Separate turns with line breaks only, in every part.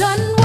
ฉัน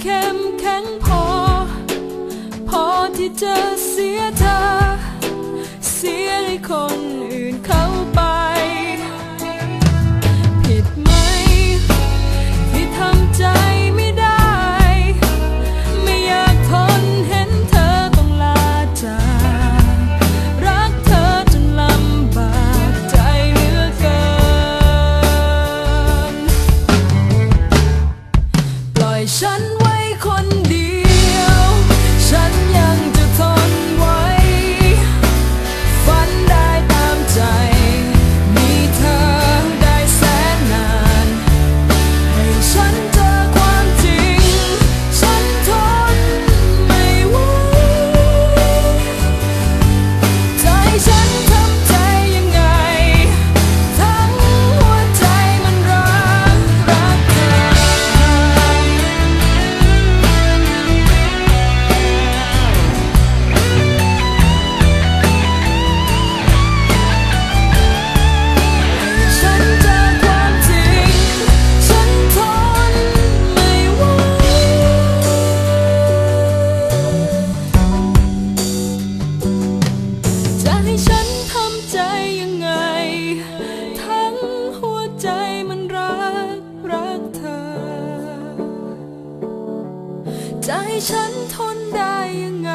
เข้มแข็งพอ พอที่จะเสียเธอ เสียให้คน ฉันไว้ ฉันทำใจยังไง ทั้งหัวใจมันรัก รักเธอ ใจฉันทนได้ยังไง